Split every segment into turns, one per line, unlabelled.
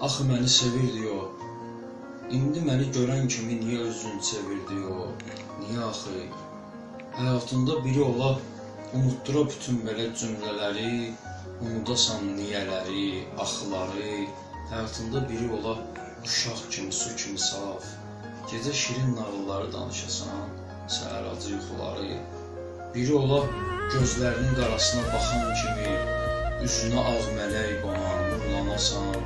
Axı məni sevirdi o. İndi məni görən kimi niyə özünü çevirdi o? Niyə axı? Həyatında biri ola, unutdura bütün belə cümlələri, unudasan niyələri, axıları. Həyatında biri ola, uşaq kimi, su kimi saf. Gecə şirin nağılları danışasan, səhər acı yuxuları. Biri ola, gözlərinin qarasına baxan kimi, üzünə ağ mələk qonan, nurlanasan.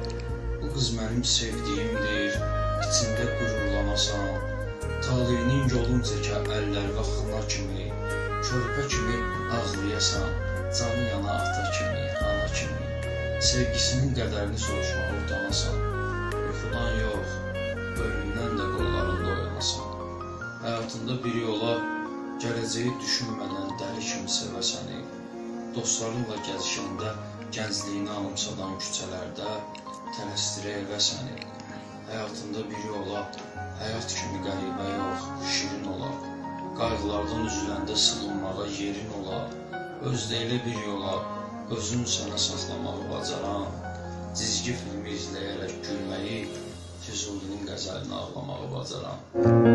Qız mənim sevdiyimdir, içində qürurlanasan. Taleyinin yolun çəkə əllər vaxtına kimi, körpə kimi ağlayasan, canı yana ata kimi, ana kimi. Sevgisinin qədərini soruşmağa utanasan. Yuxudan yox, ölümdən də qollarında oyanasan. Həyatında biri ola, gələcəyi düşünmədən dəli kimi sevə səni. Dostlarınla gəzişəndə gəncliyini anımsadan küçələrdə tələsdirə evə səni. Həyatında biri ola, həyat kimi qəribə yox, şirin ola. Qayğılardan üzüləndə sığınmağa yerin ola. Özdə elə biri ola, özün sənə saxlamağı bacaran. Cizgi filmi izləyərək gülməyi, Füzulinin qəzəlini ağlamağı bacaran.